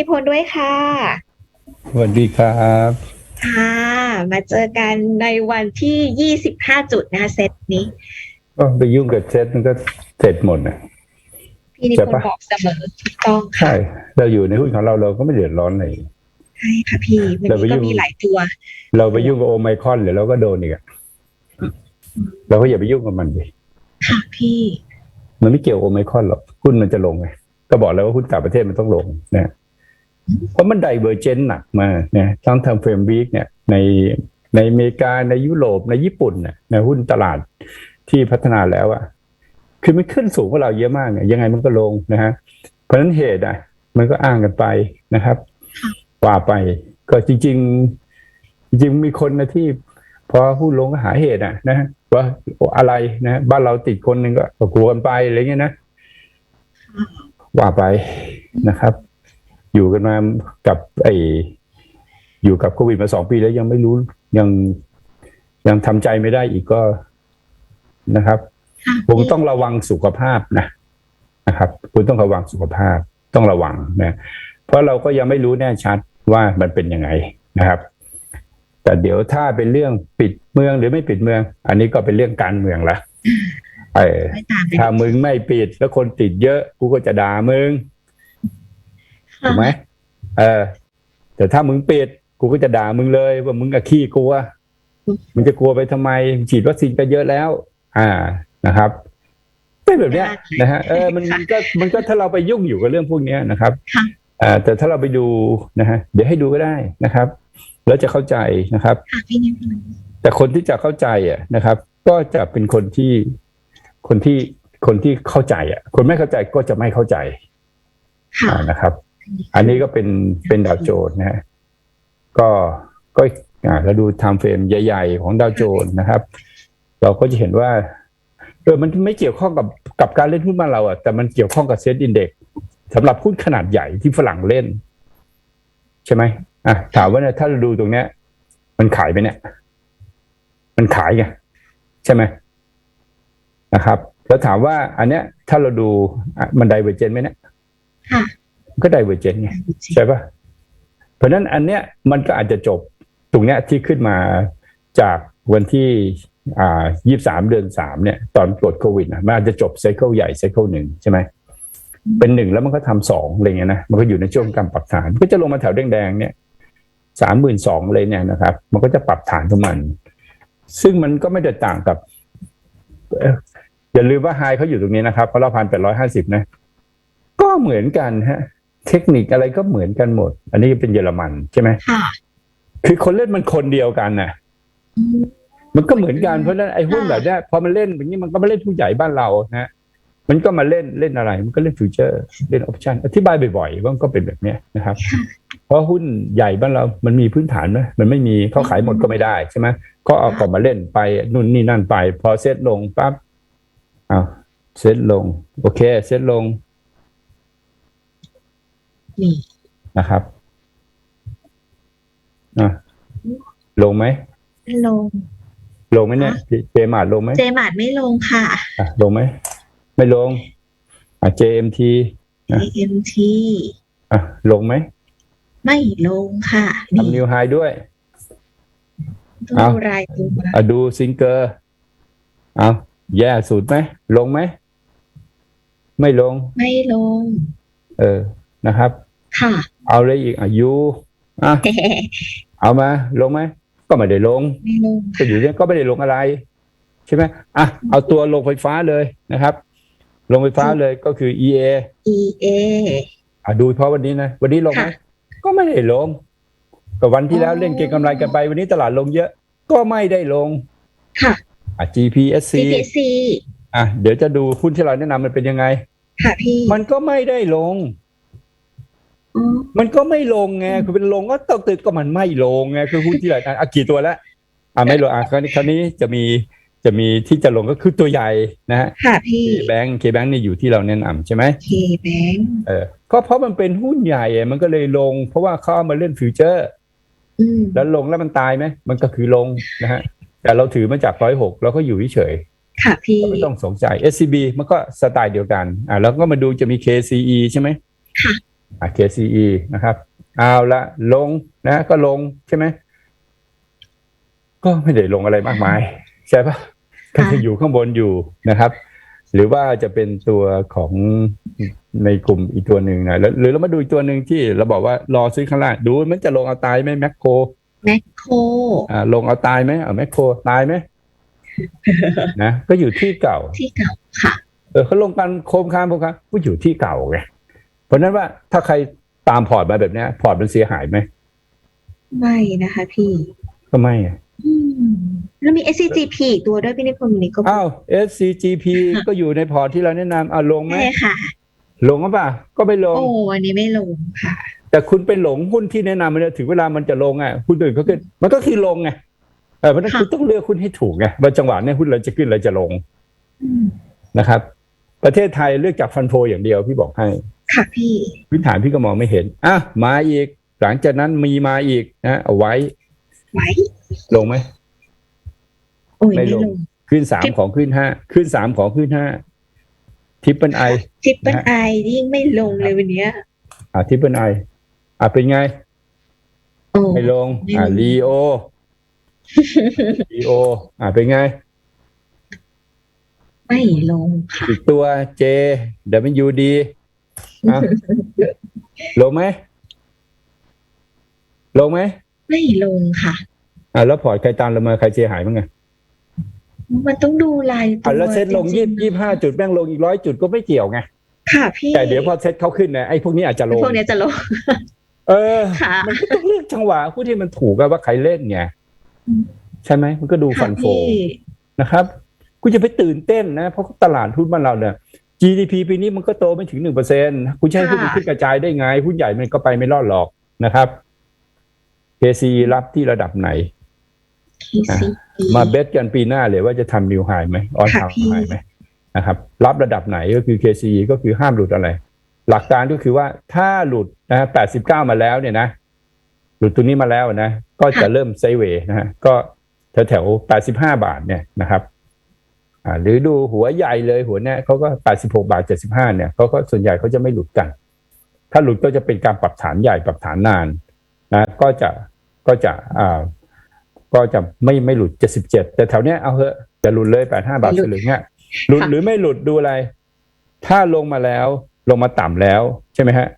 พี่พลด้วยค่ะ สวัสดีครับ ค่ะ มาเจอกันในวันที่ 25 จุดนะคะเซตนี้ ก็ไปยุ่งกับเซตมันก็เสร็จหมดนะพี่นิพนใช่ธ์ปะบอกเสมอถูกต้องค่ะ ใช่ เราอยู่ในหุ้นของเราเราก็ไม่เดือดร้อนเลยใช่ค่ะพี่วันเราไปนี้ยุ่ก็งมีหลายตัว เราไปยุ่งกับโอไมครอนเดี๋ยวเราก็โดนอีกอะเราก็อย่าไปยุ่งกับมันดิค่ะพี่ มันไม่เกี่ยวโอไมครอนหรอกหุ้นมันจะลงไงก็บอกแล้วว่าหุ้นต่างประเทศมันต้องลงนะ เพราะมันไดเวอร์เจนหนักมากนะทั้งทำเฟรมวีคเนี่ยในในอเมริกาในยุโรปในญี่ปุ่นเนี่ยในหุ้นตลาดที่พัฒนาแล้วอะคือมันขึ้นสูงกว่าเราเยอะมากเนี่ยยังไงมันก็ลงนะฮะเพราะฉะนั้นเหตุอะมันก็อ้างกันไปนะครับว่าไป ก็จริง ๆ จริงมีคนนะที่พอหุ้นลงก็หาเหตุอะนะว่าอะไรนะบ้านเราติดคนหนึ่งก็ก็กลัวกันไปอะไรเงี้ยนะว่าไปนะครับ อยู่กันมากับไออยู่กับโควิดมาสองปีแล้วยังไม่รู้ยังยังทำใจไม่ได้อีกก็นะครับค่ะคงต้องระวังสุขภาพนะนะครับคุณต้องระวังสุขภาพต้องระวังนะเพราะเราก็ยังไม่รู้แน่ชัดว่ามันเป็นยังไงนะครับ แต่เดี๋ยวถ้าเป็นเรื่องปิดเมืองหรือไม่ปิดเมือง อันนี้ก็เป็นเรื่องการเมืองละเออไม่ตามไปถ้ามึงไม่ปิดแล้วคนติดเยอะกูก็จะด่ามึงค่ะ ถูกไหมเออ แต่ถ้ามึงปิดกูก็จะด่ามึงเลย ว่ามึงอะขี้กลัวมึงจะกลัวไปทำไม ฉีดวัคซีนไปเยอะแล้ว อ่านะครับเป็นแบบเนี้ยนะฮะเออมันมันก็มันก็ถ้าเราไปยุ่งอยู่กับเรื่องพวกเนี้ยนะครับค่ะอ่าแต่ถ้าเราไปดูนะฮะเดี๋ยวให้ดูก็ได้นะครับ แล้วจะเข้าใจนะครับค่ะพี่นิพนธ์แต่คนที่จะเข้าใจอะนะครับ ก็จะเป็นคนที่คนที่คนที่เข้าใจอะ คนไม่เข้าใจก็จะไม่เข้าใจค่ะอ่านะครับ อันนี้ก็เป็นเป็นดาวโจนส์นะฮะก็ก็อ่าเราดูไทม์เฟรมใหญ่ๆ ของดาวโจนส์นะครับ เราก็จะเห็นว่าเออมันไม่เกี่ยวข้องกับกับการเล่นหุ้นบ้านเราอะแต่มันเกี่ยวข้องกับเซ็ตอินเด็กสำหรับหุ้นขนาดใหญ่ที่ฝรั่งเล่น ใช่ไหมอะถามว่าเนี่ยถ้าเราดูตรงเนี้ย มันขายไปเนี่ย มันขายไงใช่ไหมนะครับ แล้วถามว่า อันเนี้ย ถ้าเราดูมันไดเวอร์เจนไหมเนี่ยค่ะ ก็ไดเวอร์เจนไงใช่ปะเพราะฉะนั้นอันเนี้ยมันก็อาจจะจบตรงเนี้ยที่ขึ้นมาจากวันที่อ่ายี่สามเดือนสามเนี่ย ตอนตรวจโควิดนะมันอาจจะจบไซเคิลใหญ่ไซเคิลหนึ่งใช่ไหมเป็นหนึ่งแล้วมันก็ทำสองอะไรเงี้ยนะมันก็อยู่ในช่วงการปรับฐานมันก็จะลงมาแถวแดงๆเนี่ยสามหมื่นสองเลยเนี่ยนะครับ มันก็จะปรับฐานของมัน ซึ่งมันก็ไม่ได้ต่างกับเอ่ออย่าลืมว่าไฮเขาอยู่ตรงนี้นะครับเพราะเราพันแปดร้อยห้าสิบนะ ก็เหมือนกันฮะ เทคนิคอะไรก็เหมือนกันหมด อันนี้เป็นเยอรมันใช่ไหมค่ะ คือคนเล่นมันคนเดียวกันน่ะอืมมันก็เหมือนกันเพราะฉะนั้นไอ้หุ้นแบบเนี้ยพอมันเล่นอย่างนี้มันก็มาเล่นผู้ใหญ่บ้านเรานะมันก็มาเล่นเล่นอะไร มันก็เล่นฟิวเจอร์เล่นออปชันอธิบายบ่อยๆว่ามันก็เป็นแบบเนี้ยนะครับ เพราะหุ้นใหญ่บ้านเรา มันมีพื้นฐานไหมมันไม่มีเขาขายหมดก็ไม่ได้ใช่ไหมก็เอากลับมาเล่นไปนู่นนี่นั่นไป พอเซตลงปั๊บอ้าวเซตลง โอเค เซตลง นี่นะครับอะลงไหมลง ลงไหมเนี่ยเจมาร์ดลงไหมเจมาร์ดไม่ลงค่ะอะลงไหมไม่ลง อะ JMT นะ AMT อะลงไหมไม่ลงค่ะนี่ทำนิวไฮด้วยต้องเอาดูรายตัวอะดูซิงเกอร์เอาแย่สุดไหมลงไหมไม่ลง ไม่ลง เออนะครับ ค่ะ เอาเลยอีกอะยูอะเอามาลงไหมก็ไม่ได้ลงไม่ลงก็อยู่เนี่ยก็ไม่ได้ลงอะไร ใช่ไหมอะเอาตัวลงไฟฟ้าเลยนะครับ ลงไฟฟ้าเลยก็คือ EA EA อะดูเพราะวันนี้นะวันนี้ลงไหมค่ะก็ไม่ได้ลงก็วันที่แล้วอ๋อเล่นเก็งกำไรกันไป วันนี้ตลาดลงเยอะ ก็ไม่ได้ลง ค่ะอะ GPSC CPC อะเดี๋ยวจะดูหุ้นที่เราแนะนำมันเป็นยังไง ค่ะพี่ มันก็ไม่ได้ลงอ๋อ มันก็ไม่ลงไงคือเป็นลงก็ตกตึกก็มันไม่ลงไงคือหุ้นที่เราอะกี่ตัวแล้วอะไม่ลงอะคราวนี้คราวนี้จะมีจะมีที่จะลงก็คือตัวใหญ่นะฮะค่ะพี่เคแบงค์เคแบงค์นี่อยู่ที่เราแนะนำใช่ไหม K Bank เออก็เพราะมันเป็นหุ้นใหญ่อะมันก็เลยลง เพราะว่าเขาเอามาเล่นฟิวเจอร์อืมแล้วลงแล้วมันตายไหมมันก็คือลงนะฮะแต่เราถือมาจากร้อยหกเราก็อยู่เฉยค่ะพี่ๆไม่ต้องสนใจ SCB มันก็สไตล์เดียวกันอะแล้วก็มาดูจะมี KCE ใช่ไหมค่ะอะ KCE นะครับ เอาละลงนะ ก็ลงใช่ไหม ก็ไม่ได้ลงอะไรมากมาย ใช่ปะก็จะอยู่ข้างบนอยู่นะครับ หรือว่าจะเป็นตัวของในกลุ่มอีกตัวหนึ่งนะแล้วหรือเรามาดูอีกตัวหนึ่งที่เราบอกว่ารอซื้อข้างล่างดูมันจะลงเอาตายไหมแมคโครแมคโครอ่าลงเอาตายไหมเอาแมคโครตายไหมนะก็อยู่ที่เก่าที่เก่าค่ะเออเขาลงกันโคมคามโคมคามก็อยู่ที่เก่าไง เพราะฉะนั้นว่าถ้าใครตามพอร์ตมาแบบเนี้ยพอร์ตมันเสียหายไหมไม่นะคะพี่ก็ไม่อะอืมแล้วมี SCGP อีกตัวด้วยพี่นิพนธ์วันนี้ก็อ้าว SCGP ก็อยู่ในพอร์ตที่เราแนะนำอ่าลงไหมใช่ค่ะ ลงหรือเปล่าก็ไม่ลงโอ้อันนี้ไม่ลงค่ะ แต่คุณไปหลงหุ้นที่แนะนำมันเนี่ยถึงเวลามันจะลงอะหุ้นอื่นก็ขึ้นมันก็คือลงไงเออเพราะฉะนั้นค่ะคุณต้องเลือกหุ้นให้ถูกไงว่าจังหวะเนี่ยหุ้นเราจะขึ้นเราจะลงอืมนะครับ ประเทศไทยเลือกจากฟันโฟอย่างเดียวพี่บอกให้ ค่ะพี่พื้นฐานพี่ก็มองไม่เห็นอะมาอีก หลังจากนั้นมีมาอีกนะเอาไว้ ไว้ ลงไหมโอ้ยไม่ไม่ลงลงขึ้นสามของขึ้นห้าขึ้นสามของขึ้นห้าทิปเปิลไอทิปเปิลนะฮะไอยิ่งไม่ลงเลยวันเนี้ย อะทิปเปิลไออะเป็นไงโอ้ไม่ลงไม่ลง อะลีโอลีโออะเป็นไง ไม่ลงค่ะอีกตัว J W D อะลงไหมลงไหมไม่ลงค่ะอะแล้วพอร์ตใครตามเรามาใครเสียหายบ้างไงมันต้องดูลายตัอะวแล้วเซ็ตลงจริยี่ๆยี่ห้าจุดแม่งลงอีกร้อยจุดก็ไม่เกี่ยวไงค่ะพี่แต่เดี๋ยวพอเซ็ตเขาขึ้นนะไอ้พวกนี้อาจจะลงพวกเนี้ยจะลง เออค่ะมันก็ต้องเลือกจังหวะผู้ที่มันถูกอะว่าใครเล่นไงอืมใช่ไหมมันก็ดูฟันโฟค่ะพี่นะครับคุณจะไปตื่นเต้นนะ เพราะตลาดหุ้นบ้านเราเนี่ย GDP ปีนี้มันก็โตไม่ถึงหนึ่งเปอร์เซ็นคุณจะใช้หุ้นมันขึ้นกระจายได้ไง หุ้นใหญ่มันก็ไปไม่รอดหรอกนะครับ KC รับที่ระดับไหน KCE มาเบสกันปีหน้าเลยว่าจะทำนิวไฮไหมออนค่ะทำพี่ไฮไหมนะครับ รับระดับไหนก็คือ KC ก็คือห้ามหลุดอะไร หลักการก็คือว่าถ้าหลุดนะ89มาแล้วเนี่ยนะ หลุดตัวนี้มาแล้วนะ ก็จะเริ่มไซด์เวย์นะฮะก็แถวแถวๆ85บาทเนี่ยนะครับอ่า หรือดูหัวใหญ่เลยหัวเนี่ยเขาก็86บาท75เนี่ยเขาก็ส่วนใหญ่เขาจะไม่หลุดกัน ถ้าหลุดก็จะเป็นการปรับฐานใหญ่ปรับฐานนานนะก็จะก็จะอ่าก็จะไม่ไม่หลุด 77 แต่แถวเนี้ยเอาเหอะจะหลุดเลย 85 บาทหลุสดลึงเนี่ยหลุดค่ะหรือไม่หลุดดูอะไร ถ้าลงมาแล้วลงมาต่ำแล้วใช่ไหมฮะ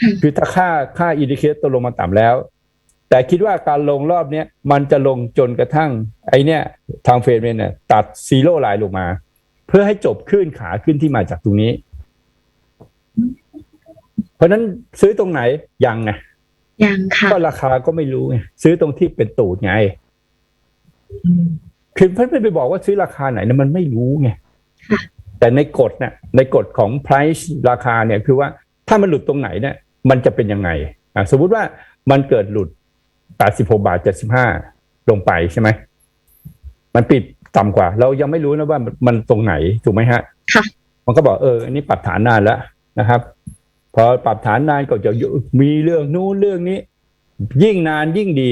ค่ะคือถ้าค่าค่าอินดิเคตตัวลงมาต่ำแล้ว แต่คิดว่าการลงรอบเนี้ยมันจะลงจนกระทั่ง ไอเนี้ยทางเฟรมเนี่ยตัดซีโร่ไลน์ลงมา เพื่อให้จบขึ้นขาขึ้นที่มาจากตรงนี้ เพราะฉะนั้นซื้อตรงไหนยังไงยังค่ะก็ราคาก็ไม่รู้ไงซื้อตรงที่เป็นตูดไงอืมคือเพื่อนไปบอกว่าซื้อราคาไหนนะมันไม่รู้ไงค่ะแต่ในกฎเนี่ยในกฎของ price ราคาเนี่ยคือว่าถ้ามันหลุดตรงไหนเนี่ยมันจะเป็นยังไงอะสมมุติว่ามันเกิดหลุด 86บาท75ลงไปใช่ไหม มันปิดต่ำกว่า เรายังไม่รู้นะว่ามันมันตรงไหนถูกไหมฮะ ค่ะ มันก็บอกเออ อันนี้ปรับฐานนานแล้วนะครับ พอปรับฐานนานก็จะมีเรื่องนู้นเรื่องนี้ ยิ่งนานยิ่งดี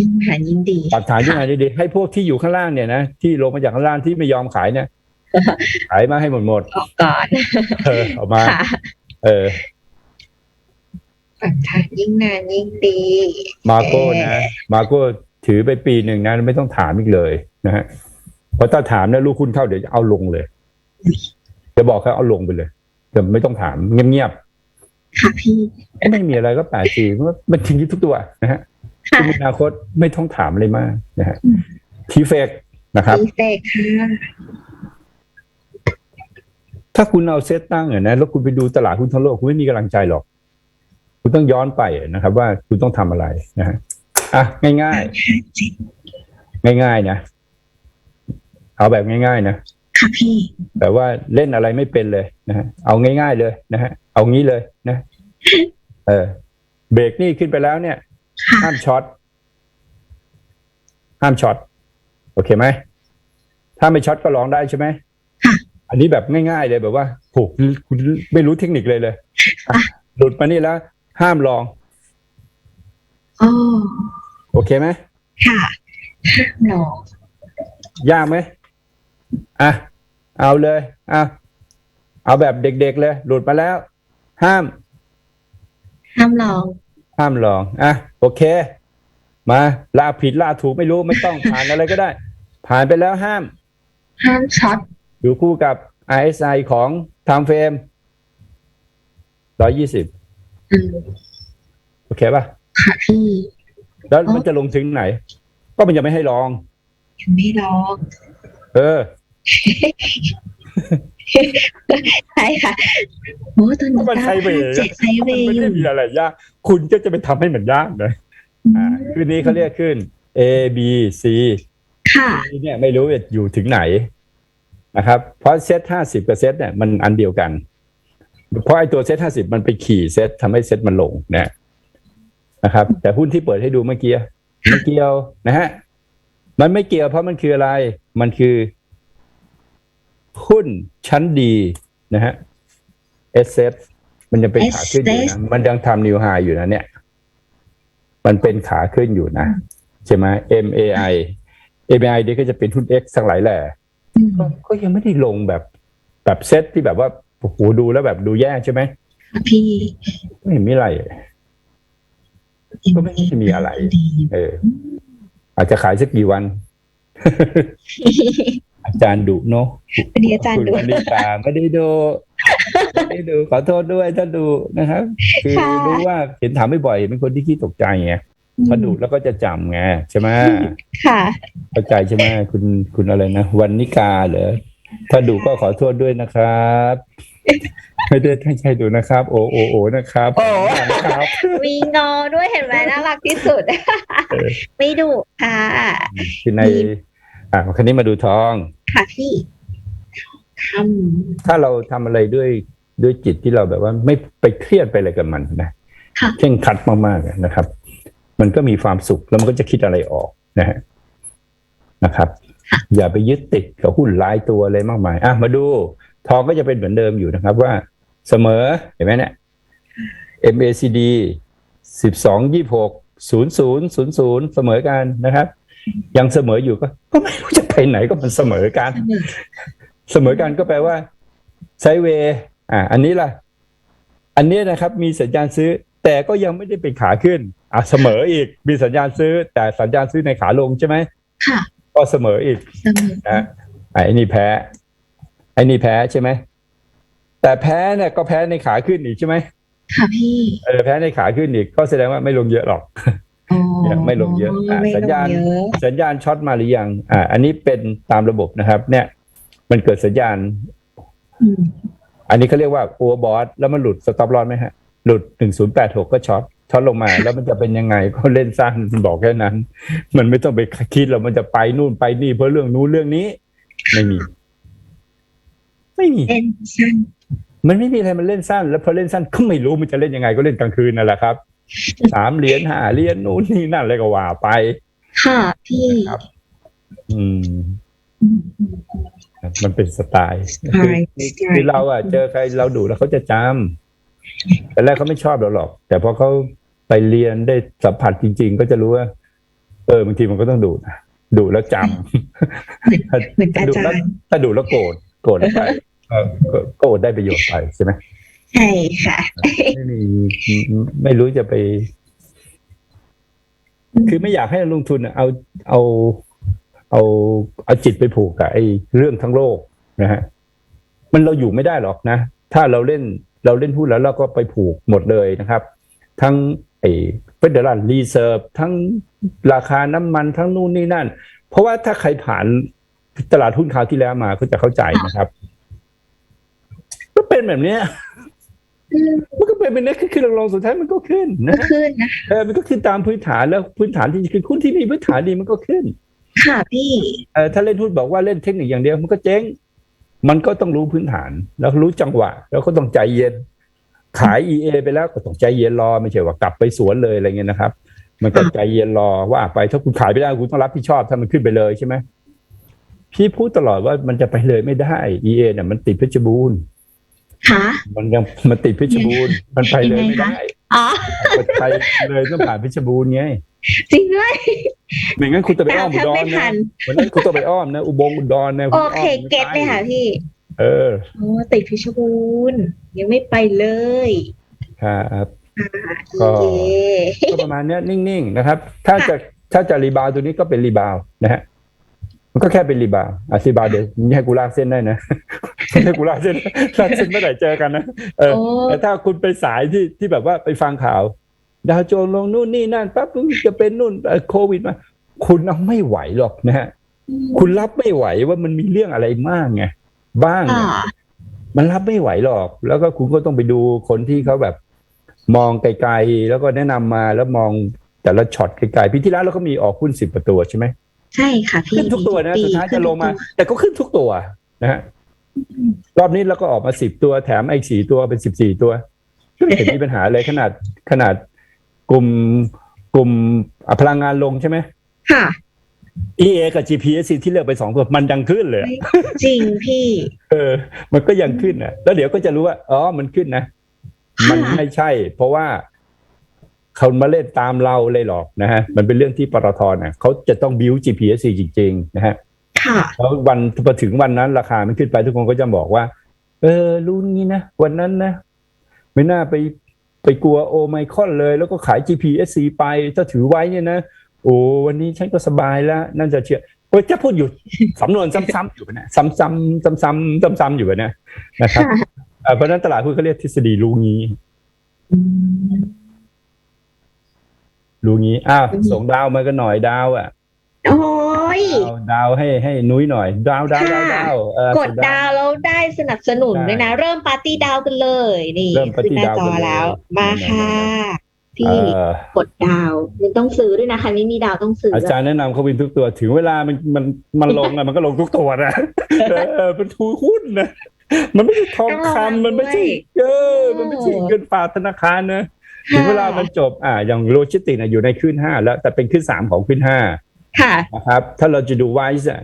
ยิ่งหายิ่งดีปรับฐานยิ่งนานยิ่งดี ให้พวกที่อยู่ข้างล่างเนี่ยนะที่ลงมาจากข้างล่างที่ไม่ยอมขายเนี่ยขายมาให้หมดหมดออกก่อนๆเออออกมาค่ะเออ ฝันทานยิ่งนานยิ่งดีมาโก้นะมาโก้ถือไปปีหนึ่งนะ ไม่ต้องถามอีกเลยนะฮะเพราะถ้าถามเนี่ยลูกคุณเข้าเดี๋ยวจะเอาลงเลย จะบอกเขาเอาลงไปเลยเดี๋ยวไม่ต้องถามเงียบค่ะพี่ๆไม่มีอะไรก็แปดสี่มันทิ้งทุกตัวนะฮะค่ะคุณอนาคตไม่ต้องถามอะไรมากนะฮะอืมทีเฟกนะครับดีเฟกค่ะถ้าคุณเอาเซตตั้งอะนะแล้วคุณไปดูตลาดหุ้นทั้งโลกคุณไม่มีกำลังใจหรอก คุณต้องย้อนไปนะครับ ว่าคุณต้องทำอะไรนะฮะอะง่ายจริงๆง่ายๆนะเอาแบบง่าย ๆ นะค่ะพี่แต่ว่าเล่นอะไรไม่เป็นเลยนะฮะเอาง่าย ๆ เลยนะฮะเอางี้เลยนะเออ เบรกนี่ขึ้นไปแล้วเนี่ยค่ะห้ามช็อตห้ามช็อตโอเคไหมถ้าไม่ช็อตก็ลองได้ใช่ไหมค่ะอันนี้แบบง่าย ๆ เลยแบบว่าโหคุณไม่รู้เทคนิคเลยเลยอะหลุดมานี่แล้ว ห้ามลองอ๋อโอเคไหมค่ะห้ามลองยากไหมอะเอาเลยอะเอาแบบเด็กๆเลย หลุดมาแล้ว ห้าม ห้ามลอง ห้ามลองอะโอเค มาลาผิดลาถูกไม่รู้ไม่ต้องผ่านอะไรก็ได้ ผ่านไปแล้วห้าม ห้ามช็อตดูคู่กับ RSI ของ Time Frame ร้อยยี่สิบอืม โอเคป่ะค่ะพี่แล้วอ๋อมันจะลงถึงไหน ก็มันยังไม่ให้ลองยังไม่ลอง เออใช่ค่ะโอ้ตอนนี้ก็มันไซด์เวย์เจ็ดไซด์เวมันย์ไม่อได้ยู่มีอะไรยาก คุณก็จะไปทำให้มันยากเลยอือ่ามคืนนี้เขาเรียกขึ้น A B C ค่ะเนี่ยไม่รู้ว่าอยู่ถึงไหนนะครับ เพราะเซตห้าสิบกับเซตเนี่ยมันอันเดียวกัน เพราะไอ้ตัวเซตห้าสิบมันไปขี่เซตทำให้เซตมันลงนะนะครับ แต่หุ้นที่เปิดให้ดูเมื่อกี้ไม่เกี่ยวนะฮะมันไม่เกี่ยวเพราะมันคืออะไร มันคือหุ้นชั้นดีนะฮะเอสเมันยังเป็นขาขึ้นอยู่นะมันยังทำนิวไฮอยู่นะเนี่ย มันเป็นขาขึ้นอยู่นะ ใช่ไหม MAI MAI นี่ก็จะเป็นหุ้น X ทั้งหลายแหละอืมก็ก็ยังไม่ได้ลงแบบแบบเซตที่แบบว่า โอ้โหดูแล้วแบบดูแย่ใช่ไหมค่ะพี่ไม่เห็นมีอะไรก็ไม่ได้มีอะไรดีเออ อาจจะขายสักกี่วัน อาจารย์ดุเนาะวันนี้อาจารย์คุณดูวนิตาไม่ได้ดูไม่ได้ดูขอโทษด้วยถ้าดูนะครับ คือค่ะรู้ว่าเห็นถามไม่บ่อยๆเป็นคนที่ขี้ตกใจไงพอดูแล้วก็จะจำไงใช่ไหมค่ะเข้าใจใช่ไหมคุณคุณอะไรนะวันนิกาเหรอถ้าดูก็ขอโทษด้วยนะครับ ไม่ได้ตั้งใจดูนะครับ โอโอโอนะครับโอ้นะครับ มีงอด้วยเห็นไหมน่ารักที่สุด เออ ไม่ดุค่ะ คือใน อะคราวนี้มาดูทอง ค่ะพี่ทถ้าเราทำอะไรด้วยด้วยจิตที่เราแบบว่าไม่ไปเครียดไปอะไรกับมันนะค่ะ เข่งครัดมากๆอะนะครับ มันก็มีความสุขแล้วมันก็จะคิดอะไรออกนะฮะนะครับ อย่าไปยึดติดกับหุ้นรายตัวอะไรมากมายอะมาดู ทองก็จะเป็นเหมือนเดิมอยู่นะครับว่าเสมอเห็นไหมเนี่ย MACD สิบสองยี่หกศูนย์ศูนย์ศูนย์ศูนย์เสมอกันนะครับ ยังเสมออยู่ก็ ก็ไม่รู้จะไปไหนก็มันเสมอกันำเสมอเสมอกันก็แปลว่าไซด์เวย์อ่า อันนี้ล่ะ อันนี้นะครับ มีสัญญาณซื้อ แต่ก็ยังไม่ได้เป็นขาขึ้น อะเสมออีกมีสัญญาณซื้อ แต่สัญญาณซื้อในขาลงใช่ไหมค่ะก็เสมออีกเสมอนะอะไอ้นี่แพ้ ไอ้นี่แพ้ใช่ไหมแต่แพ้เนี่ยก็แพ้ในขาขึ้นอีกใช่ไหมค่ะพี่เออแพ้ในขาขึ้นอีกก็แสดงว่าไม่ลงเยอะหรอกอ๋อยังไม่ลงเยอะอะไม่ลสัญงญาณเยอะสัญญาณช็อตมาหรือยัง อ่า อันนี้เป็นตามระบบนะครับ เนี่ย มันเกิดสัญญาณอืมอันนี้เขาเรียกว่าโอเวอร์บอทแล้วมันหลุดสต็อปลอสไหมฮะ หลุดหนึ่งศูนย์แปดหกก็ช็อตช็อตลงมา แล้วมันจะเป็นยังไงก็เล่นสั้นบอกแค่นั้น มันไม่ต้องไปคิดหรอกมันจะไปนู่นไปนี่เพราะเรื่องนู้นเรื่องนี้ ไม่มี ไม่มีเป็นสั้นมันไม่มีอะไรมันเล่นสั้น แล้วพอเล่นสั้นก็ไม่รู้มันจะเล่นยังไงก็เล่นกลางคืนนั่นแหละครับสามเหรียญห้าเหรียญนู่นนี่นั่นอะไรก็ว่าไป ค่ะพี่ครับ อืมอืมอืมมันเป็นสไตล์สไตล์คือสไตล์คือเราอะเจอใครเราดูแล้วเขาจะจำแต่แรกเขาไม่ชอบเราหรอก แต่พอเขาไปเรียนได้สัมผัสจริง ๆ ก็จะรู้ว่า เออบางทีมันก็ต้องดูนะดูแล้วจำถ้าเหมือนอาดูจาแล้วรย์ถ้าดูแล้วโกรธโกรธแล้วไปเออ ก็ก็อดได้ประโยชน์ไปใช่ไหมใช่ค่ะ ไม่มีไม่รู้จะไป คือไม่อยากให้นักลงทุนอะเอาเอา เอาเอาจิตไปผูกกับไอ้เรื่องทั้งโลกนะฮะมันเราอยู่ไม่ได้หรอกนะ ถ้าเราเล่นเราเล่นหุ้นแล้วเราก็ไปผูกหมดเลยนะครับ ทั้งไอ้เฟดเดอรัลรีเซิร์ฟทั้งราคาน้ำมันทั้งนู่นนี่นั่น เพราะว่าถ้าใครผ่านตลาดหุ้นคราวที่แล้วมาก็จะเข้าใจนะครับก็ เป็นแบบเนี้ยอืมมันก็เป็นแบบนี้ขึ้นๆลงๆสุดท้ายมันก็ขึ้นนะก็ขึ้นนะเออมันก็ขึ้นตามพื้นฐานแล้วพื้นฐานที่คือหุ้นที่มีพื้นฐานดีมันก็ขึ้น ค่ะพี่เออถ้าเล่นหุ้นบอกว่าเล่นเทคนิคอย่างเดียวมันก็เจ๊ง มันก็ต้องรู้พื้นฐาน แล้วรู้จังหวะ แล้วก็ต้องใจเย็น ขาย EA ไปแล้วก็ต้องใจเย็นรอไม่ใช่ว่ากลับไปสวนเลยอะไรเงี้ยนะครับ มันก็ใจเย็นรอว่าไปถ้าคุณขายไม่ได้คุณต้องรับผิดชอบถ้ามันขึ้นไปเลยใช่ไหมพี่พูดตลอดว่ามันจะไปเลยไม่ได้ EA เนี่ยมันติดเพชรบูรณ์ ค่ะมันยังมันติดเพชรบูรณ์มันไปเลยไม่ได้อ๋อไปเลยต้องผ่านเพชรบูรณ์ไงจริงด้วยไม่งั้นคุณจะไปแต่อ้อมอุถ้าดรไม่นะทันวันนั้นคุณต้องไปอ้อมนะอุบลอุดรนะโอณเคอ้อมเก็ตเลยค่ะพี่ เออโอ้ติดพิชรบูรณ์ยังไม่ไปเลยครับก็โอเคก็ประมาณเนี้ยนิ่งๆนะครับ ถ้าจะถ้าจะรีบาวด์ตัวนี้ก็เป็นรีบาวด์นะฮะ มันก็แค่เป็นรีบาวด์อะรีบาวด์เดี๋ยวไม่ให้กูลากเส้นได้นะไม่ให้กูลากเส้นลากเส้นเมื่อไหร่เจอกันนะเออโอ้แต่ถ้าคุณไปสายที่ที่แบบว่าไปฟังข่าว ดาวโจนส์ลงนู่นนี่นั่นปั๊บจะเป็นนู่นเอ่อโควิดมาคุณเอาไม่ไหวหรอกนะฮะคุณรับไม่ไหวว่ามันมีเรื่องอะไรมากไงบ้างเนี่ยค่ะมันรับไม่ไหวหรอก แล้วก็คุณก็ต้องไปดูคนที่เขาแบบ มองไกลๆแล้วก็แนะนำมาแล้วมองแต่ละช็อตไกลๆพี่ที่แล้วเราก็มีออกหุ้นสิบประตูใช่ไหม ใช่ค่ะพี่ขึ้นทุกตัวนะปีสุดท้ายขึ้จะนลทุงกมาตัวแต่ก็ขึ้นทุกตัวนะฮะรอบนี้เราก็ออกมาสิบตัวแถมอีกสี่ตัวเป็นสิบสี่ตัวไม่เห็นมีปัญหาเลยขนาดขนาดกลุ่มกลุ่มอะพลังงานลงใช่ไหมค่ะ EA กับ GPS ที่เลือกไปสองตัวมันยังขึ้นเลย จริงพี่ เออ มันก็ยังขึ้นอะแล้วเดี๋ยวก็จะรู้ว่า อ๋อ มันขึ้นนะ มันไม่ใช่ เพราะว่า เขามาเล่นตามเราเลยหรอกนะฮะมันเป็นเรื่องที่ปตทน่ะเขาจะต้องบิว GPS จริง ๆ นะฮะค่ะแล้ววันพอถึงวันนั้นราคามันขึ้นไปทุกคนก็จะบอกว่า เออรู้งี้นะ วันนั้นนะ ไม่น่าไปไปกลัวโอไมครอนเลย แล้วก็ขาย GPSC ไปถ้าถือไว้เนี่ยนะโอ้วันนี้ฉันก็สบายแล้วนั่นจะเชื่อโอ้ยจะพูดอยู่สำนวนซ้ำๆอยู่นะซ้ำๆซ้ำๆซ้ำๆอยู่นะนะครับค่ะเอ่อเพราะฉะนั้นตลาดหุ้นเขาเรียกทฤษฎีรู้งี้ อืม รู้งี้อ้าวอืมส่งดาวมากันหน่อยดาวอะโอ้ยดาวดาวให้ให้นุ้ยหน่อย ดาวดาวดาวค่ะดาวเอ่อกดดาวแล้วได้สนับสนุนใช่ด้วยนะ เริ่มปาร์ตี้ดาวกันเลยนี่เริ่มปาร์ขึ้นตี้หน้าดาวจกัอนเลยแล้ว มาแน่ๆค่ะเอ่พี่อกดดาวมันต้องซื้อด้วยนะใครไม่มีดาวต้องซื้อ อาจารย์แนะนำเขาวินทุกตัวถึงเวลามันมันมันลงอะมันก็ลงทุกตัวนะเออเป็นทุนหุ้นนะมันไม่ใช่ทองคำมันไม่ใช่เออมันไม่ใช่เงินฝากธนาคารนะ ถึงเวลามันจบอ่าอย่างโลจิสติกส์น่ะอยู่ในขึ้นห้าแล้วแต่เป็นขึ้นสามของขึ้นห้าค่ะนะครับถ้าเราจะดูไวซ์อะ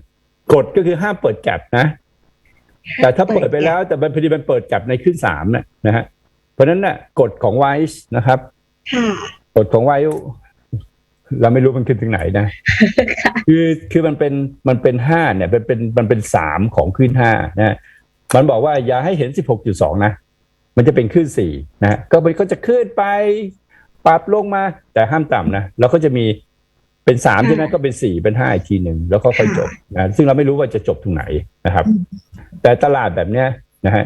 กฎก็คือห้ามเปิดแก็บนะ แต่ถ้าเปิดไปแล้วแต่มันพอดีมันเปิดแก็บในขึ้นสามน่ะนะฮะเพราะฉะนั้นน่ะกฎของไวซ์นะครับค่ะกฎของไวซ์เราไม่รู้มันขึ้นถึงไหนนะค่ะคือคือมันเป็นมันเป็นห้าเนี่ยมันเป็นมันเป็นสามของขึ้นห้านะฮะมันบอกว่าอย่าให้เห็นสิบหกจุดสองนะ มันจะเป็นขึ้นสี่นะฮะก็มันก็จะขึ้นไปปรับลงมาแต่ห้ามต่ำนะแล้วก็จะมีเป็นสามใช่ไหมก็เป็นสี่เป็นห้าอีกทีหนึ่งแล้วก็ค่อยจบนะซึ่งเราไม่รู้ว่าจะจบตรงไหนนะครับอืมแต่ตลาดแบบเนี้ยนะฮะ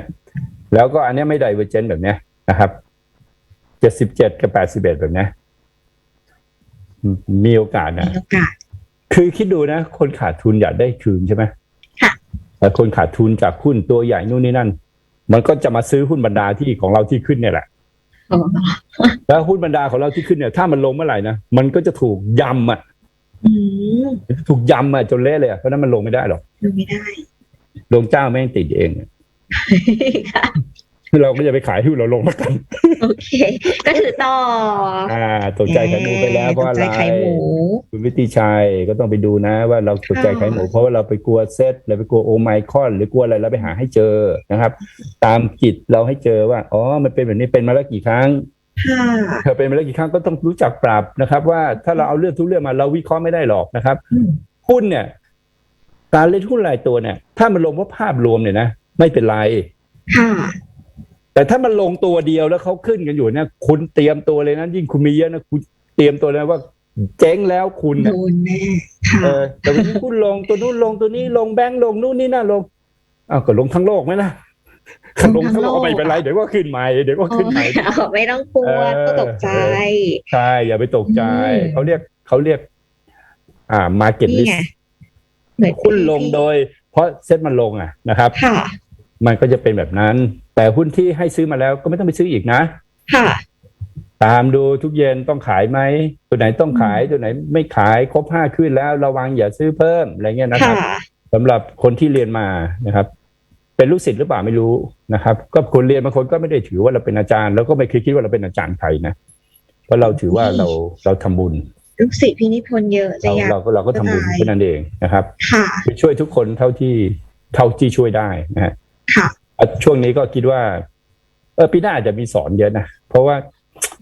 แล้วก็อันเนี้ยไม่ไดเวอร์เจนแบบเนี้ยนะครับเจ็ดสิบเจ็ดกับแปดสิบเอ็ดแบบเนี้ยมีโอกาสมีนะโอกาสคือคิดดูนะ คนขาดทุนอยากได้คืนใช่ไหมค่ะแต่คนขาดทุนจากหุ้นตัวใหญ่นู่นนี่นั่น มันก็จะมาซื้อหุ้นบรรดาที่ของเราที่ขึ้นเนี่ยแหละอ๋อแล้วหุ้นบรรดาของเราที่ขึ้นเนี่ย ถ้ามันลงเมื่อไหร่นะมันก็จะถูกยำอะอืมถูกยำอะจนเละเลยอะเพราะฉะนั้นมันลงไม่ได้หรอกดูไม่ได้ลงเจ้าแม่งติดเองอะค่ะ เราก็จะไปขายหุ้นเราลงแล้วกันโอเค ก็ถือต่อ อ่าตกใจไข่หมูไปแล้วเพราะอะไรตกใจไข่หมูคุณวิติชัยก็ต้องไปดูนะ ว่าเราตกใจไข่หมูเพราะว่าเราไปกลัวเซตเราไปกลัวโอไมครอน หรือกลัวอะไรเราไปหาให้เจอนะครับ ตามจิตเราให้เจอว่าอ๋อมันเป็นแบบนี้เป็นมาแล้วกี่ครั้งค่ะเธอเป็นมาแล้วกี่ครั้งก็ต้องรู้จักปรับนะครับ ว่าถ้าเราเอาเรื่องทุกเรื่องมาเราวิเคราะห์ไม่ได้หรอกนะครับอืมหุ้นเนี่ย การเล่นหุ้นรายตัวเนี่ย ถ้ามันลงเพราะภาพรวมเนี่ยนะไม่เป็นไรค่ะ แต่ถ้ามันลงตัวเดียวแล้วเขาขึ้นกันอยู่เนี่ยคุณเตรียมตัวเลยนะยิ่งคุณมีเยอะนะคุณเตรียมตัวเลยว่าเจ๊งแล้วคุณโดน่ะนแน่ค่ะเออแต่วันนี้หุ้นลงตัวนู้นลงตัวนี้ลงแบงก์ลงนู่นนี่นั่นลงอ้าวก็ลงทั้งโลกไหมล่ะลงทั้งโลกก็ไม่เป็นไรเดี๋ยวก็ขึ้นใหม่เดี๋ยวก็โอ้ขึ้นใหม่ยเอาไม่ต้องกลัวเออก็ตกใจใช่อย่าไปตกใจอืมเขาเรียกเขาเรียก อ่า market นี่ risk ไงเหมือนหุ้นลงโดย เพราะเซ็ตมันลงอะนะครับค่ะ มันก็จะเป็นแบบนั้น แต่หุ้นที่ให้ซื้อมาแล้วก็ไม่ต้องไปซื้ออีกนะ ค่ะ ตามดูทุกเย็นต้องขายไหมตัวไหนต้องขายอืมตัวไหนไม่ขายครบห้าขึ้นแล้วระวังอย่าซื้อเพิ่มอะไรเงี้ยนะคค่ะรับสำหรับคนที่เรียนมานะครับ เป็นลูกศิษย์หรือเปล่าไม่รู้นะครับ ก็คนเรียนบางคนก็ไม่ได้ถือว่าเราเป็นอาจารย์ แล้วก็ไม่เคยคิดว่าเราเป็นอาจารย์ใครนะเพราะเราถือว่าเราเราทำบุญลูกศิษย์พี่นิพนธ์เยอะจะเราอยากเราก็เราก็ทำบุญสบายแค่นั้นเองนะครับ ค่ะไปช่วยทุกคนเท่าที่เท่าที่ช่วยได้นะฮะ ค่ะอะช่วงนี้ก็คิดว่า เออปีหน้าอาจจะมีสอนเยอะนะเพราะว่า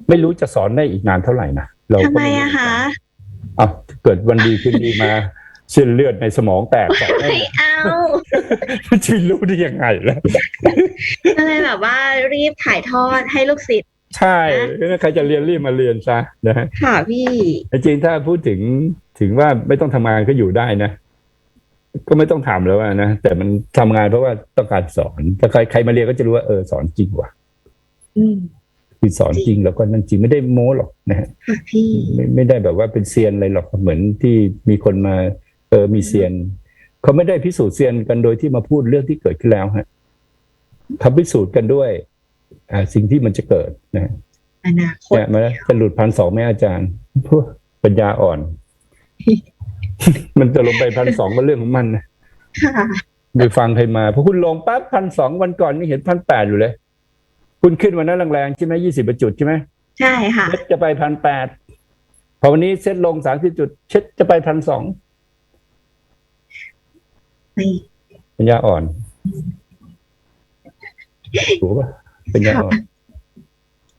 ไม่รู้จะสอนได้อีกนานเท่าไหร่นะเราก็ทำไมรู้อะคะอะเกิดวันดีขึ้นดีมาเส้นเลือดในสมองแตกสองแน่ไม่เอาจะรู้ได้ยังไงล่ะก็เลยแบบว่ารีบถ่ายทอดให้ลูกศิษย์ใช่แล้วใครจะเรียนรีบมาเรียนซะนะฮะค่ะพี่แต่จริงถ้าพูดถึงถึงว่าไม่ต้องทำงานก็อยู่ได้นะ ก็ไม่ต้องทำแล้วอะนะ แต่มันทำงานเพราะว่าต้องการสอน ถ้าใครใครมาเรียนก็จะรู้ว่าเออสอนจริงว่ะอืมคือสอนจริงแล้วก็นั่นจริงไม่ได้โม้หรอกนะฮะค่ะพี่ไม่ไม่ได้แบบว่าเป็นเซียนอะไรหรอกเหมือนที่มีคนมา เออมีเซียนเขาไม่ได้พิสูจน์เซียนกันโดยที่มาพูดเรื่องที่เกิดขึ้นแล้วฮะเขาพิสูจน์กันด้วย อ่า สิ่งที่มันจะเกิดนะฮะอนาคตเนี่ยมาจะหลุดพันสองไหมอาจารย์พวกปัญญาอ่อน มันจะลงไปพันสองก็เรื่องของมันนะค่ะไปฟังใครมาพอคุณลงปั๊บพันสองวันก่อนนี่เห็นพันแปดอยู่เลย คุณขึ้นวันนั้นแรงๆใช่ไหมยี่สิบจุดใช่ไหมใช่ค่ะเซ็ตจะไปพันแปดพอวันนี้เซ็ตลงสามสิบจุด เช็ดจะไปพันสองนี่ปัญญาอ่อนถูกป่ะปัญญาอ่อน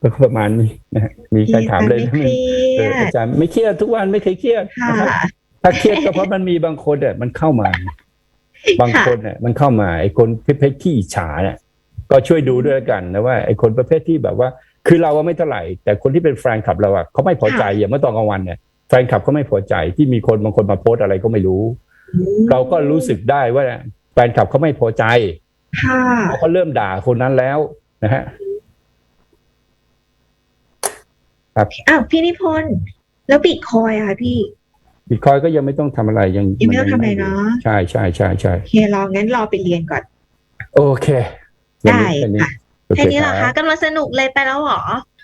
ก็ประมาณนี้นะฮะมีใครถามเลยไม่นะเครีเอยออาดจารย์ไม่เครียดทุกวันไม่เคยเครียดค่ะนะครับ ถ้าเครียดก็เพราะมันมีบางคนเนี่ยมันเข้ามา บางคนเนี่ยมันเข้ามาไอ้คนประเภทที่อิจฉาเนี่ยก็ช่วยดูด้วยแล้วกันนะว่าไอ้คนประเภทที่แบบว่า คือเราอะไม่เท่าไหร่ แต่คนที่เป็นแฟนคลับเราอะเขาไม่พอใจอย่างเมื่อตอนกลางวันเนี่ยแฟนคลับเขาไม่พอใจที่มีคนบางคนมาโพสต์อะไรก็ไม่รู้ เราก็รู้สึกได้ว่าแฟนคลับเขาไม่พอใจค่ะเขาก็เริ่มด่าคนนั้นแล้วนะฮะอ้าวพี่นิพนธ์แล้วบิตคอยน์อะค่ะพี่ บิตคอยก็ยังไม่ต้องทำอะไรยังยังไม่ต้องทำอะไรเนาะใช่ใช่ใช่ใช่โอเครองั้นรอไปเรียนก่อน โอเควันได้นี้แค่นี้ค่ะโอแค่นี้เหรอรัคะบกำลังสนุกเลยไปแล้วเหรอ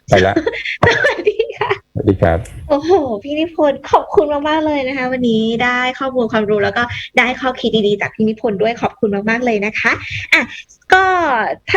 ไปละสวัสดีค่ะสวัสดีครับ โอ้โห พี่นิพนธ์ขอบคุณมากๆเลยนะคะ วันนี้ได้ข้อมูลความรู้แล้วก็ได้ข้อคิดดีๆจากพี่นิพนธ์ด้วยขอบคุณมากๆเลยนะคะอะก็ถ้า